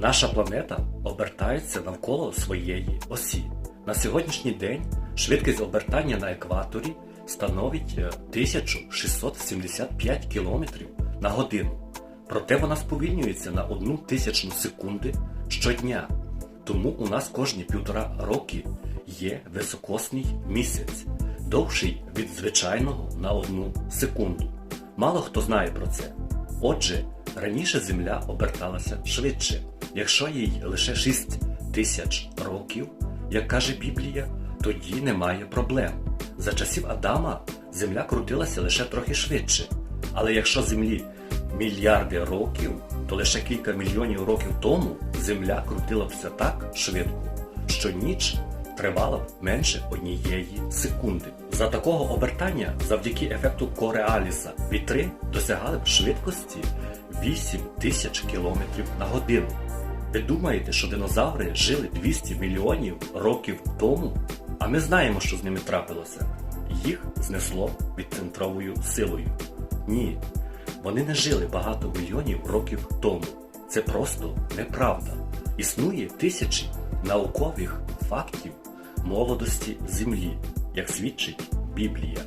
Наша планета обертається навколо своєї осі. На сьогоднішній день швидкість обертання на екваторі становить е, 1675 км на годину. Проте вона сповільнюється на одну тисячну секунди щодня. Тому у нас кожні півтора роки є високосний місяць, довший від звичайного на одну секунду. Мало хто знає про це. Отже, раніше Земля оберталася швидше. Якщо їй лише 6 тисяч років, як каже Біблія, тоді немає проблем. За часів Адама Земля крутилася лише трохи швидше. Але якщо Землі мільярди років, то лише кілька мільйонів років тому Земля крутилася так швидко, що ніч тривала б менше однієї секунди. За такого обертання, завдяки ефекту Кореаліса, вітри досягали б швидкості 8 тисяч кілометрів на годину. Ви думаєте, що динозаври жили 200 мільйонів років тому? А ми знаємо, що з ними трапилося. Їх знесло відцентровою силою. Ні, вони не жили багато мільйонів років тому. Це просто неправда. Існує тисячі наукових фактів молодості Землі, як свідчить Біблія.